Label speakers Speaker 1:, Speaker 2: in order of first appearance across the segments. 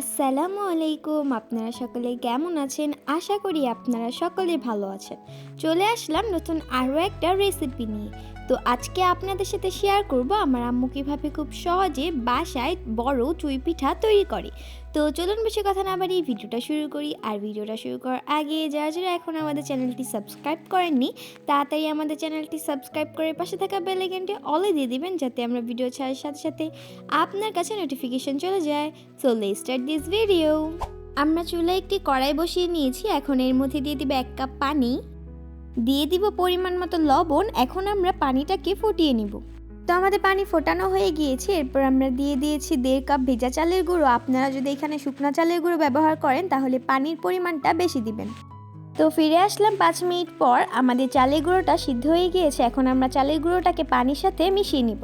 Speaker 1: আসসালামু আলাইকুম, আপনারা সকলে কেমন আছেন? আশা করি আপনারা সকলে ভালো আছেন। চলে আসলাম নতুন আরও একটা রেসিপি নিয়ে। তো আজকে আপনাদের সাথে শেয়ার করব আমার আম্মু কীভাবে খুব সহজে বাসায় বড় চুই পিঠা তৈরি করে। তো চলুন বেশি কথা না বাড়িয়ে ভিডিওটা শুরু করি। আর ভিডিওটা শুরু করার আগে যারা যারা এখন আমাদের চ্যানেলটি সাবস্ক্রাইব করেননি, তাড়াতাড়ি আমাদের চ্যানেলটি সাবস্ক্রাইব করে পাশে থাকা বেল আইকনটি অলে দিয়ে দিবেন যাতে আমরা ভিডিও ছাড়ার সাথে সাথে আপনার কাছে নোটিফিকেশন চলে যায়। সো লে স্টার্ট দিস ভিডিও আমরা চুলায় একটি কড়াই বসিয়ে নিয়েছি। এখন এর মধ্যে দিয়ে দিবে এক কাপ পানি। দিয়ে দিব পরিমাণ মতো লবণ এখন আমরা পানিটাকে ফুটিয়ে নিব। তো আমাদের পানি ফোটানো হয়ে গিয়েছে এরপর আমরা দিয়ে দিয়েছি দেড় কাপ ভেজা চালের গুঁড়ো। আপনারা যদি এখানে শুকনো চালের গুঁড়ো ব্যবহার করেন তাহলে পানির পরিমাণটা বেশি দিবেন। তো ফিরে আসলাম পাঁচ মিনিট পর আমাদের চালের গুঁড়োটা সিদ্ধ হয়ে গিয়েছে এখন আমরা চালের গুঁড়োটাকে পানির সাথে মিশিয়ে নিব।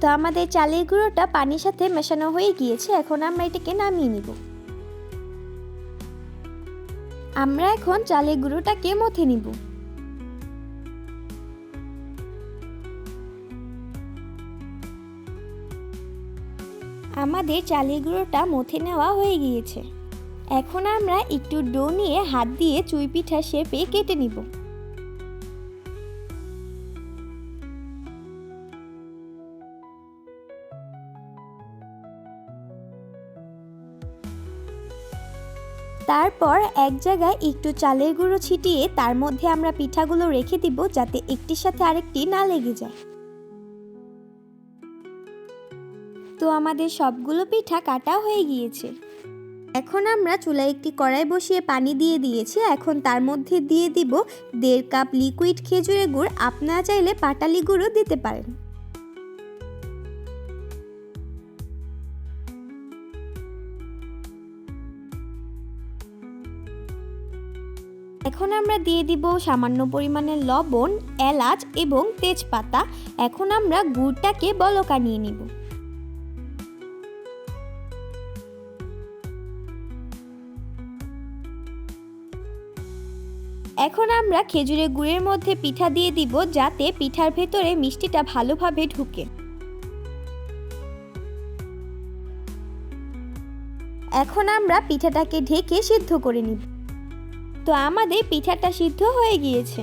Speaker 1: তো আমাদের চালের গুঁড়োটা পানির সাথে মেশানো হয়ে গিয়েছে এখন আমরা এটাকে নামিয়ে নিব। আমরা এখন চালের গুঁড়োটাকে মথে নিব। আমাদের চালের গুঁড়োটা মথে নেওয়া হয়ে গিয়েছে। এখন আমরা একটু ডো নিয়ে হাত দিয়ে চুই পিঠা শেপে কেটে নিব। তারপর এক জায়গায় একটু চালের গুঁড়ো ছিটিয়ে তার মধ্যে আমরা পিঠাগুলো রেখে দিব যাতে একটির সাথে আরেকটি না লেগে যায়। তো আমাদের সবগুলো পিঠা কাটা হয়ে গিয়েছে। এখন আমরা চুলায় একটি কড়াই বসিয়ে পানি দিয়ে দিয়েছি। এখন তার মধ্যে দিয়ে দিব দেড় কাপ লিকুইড খেজুরের গুড়। আপনারা চাইলে পাটালি গুঁড়ো দিতে পারেন। এখন আমরা দিয়ে দিব সামান্য পরিমাণে লবণ, এলাচ এবং তেজপাতা। এখন আমরা গুড়টাকে বলকা নিয়ে নিব। এখন আমরা খেজুরের গুড়ের মধ্যে পিঠা দিয়ে দিব যাতে পিঠার ভেতরে মিষ্টিটা ভালোভাবে ঢুকে। এখন আমরা পিঠাটাকে ঢেকে সিদ্ধ করে নিব। তো আমাদের পিঠাটা সিদ্ধ হয়ে গিয়েছে।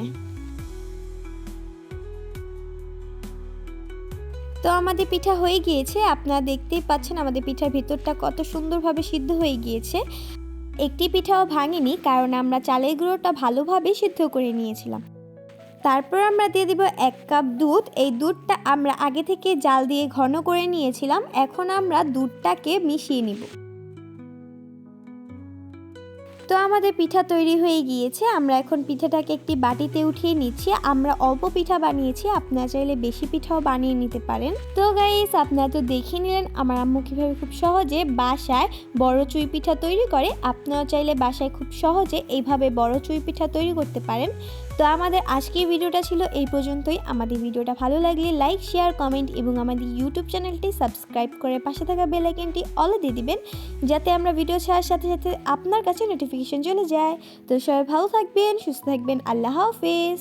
Speaker 1: তো আমাদের পিঠা হয়ে গিয়েছে। আপনারা দেখতেই পাচ্ছেন আমাদের পিঠার ভিতরটা কত সুন্দরভাবে সিদ্ধ হয়ে গিয়েছে। একটি পিঠাও ভাঙেনি, কারণ আমরা চালের গুঁড়োটা ভালোভাবে সিদ্ধ করে নিয়েছিলাম। তারপর আমরা দিয়ে দিব এক কাপ দুধ। এই দুধটা আমরা আগে থেকে জাল দিয়ে ঘন করে নিয়েছিলাম। এখন আমরা দুধটাকে মিশিয়ে নিব। তো আমাদের পিঠা তৈরি হয়ে গিয়েছে। আমরা এখন পিঠাটাকে একটি বাটিতে উঠিয়ে নিচ্ছি। আমরা অল্প পিঠা বানিয়েছি, আপনারা চাইলে বেশি পিঠাও বানিয়ে নিতে পারেন। তো গাইস আপনারা তো দেখে নিলেন, আমার আম্মু কীভাবে খুব সহজে বাসায় বড় চুই পিঠা তৈরি করে। আপনারা চাইলে বাসায় খুব সহজে এইভাবে বড় চুই পিঠা তৈরি করতে পারেন। তো আমাদের আজকের ভিডিওটা ছিল এই পর্যন্তই। আমাদের ভিডিওটা ভালো লাগলে লাইক শেয়ার কমেন্ট এবং আমাদের ইউটিউব চ্যানেলটি সাবস্ক্রাইব করে পাশে থাকা বেল আইকনটি অলে দিয়ে দিবেন, যাতে আমরা ভিডিও ছাড়ার সাথে সাথে আপনার কাছে নোটিফিকেশন চলে যায়। তো সবাই ভালো থাকবেন, সুস্থ থাকবেন, আল্লাহ হাফেজ।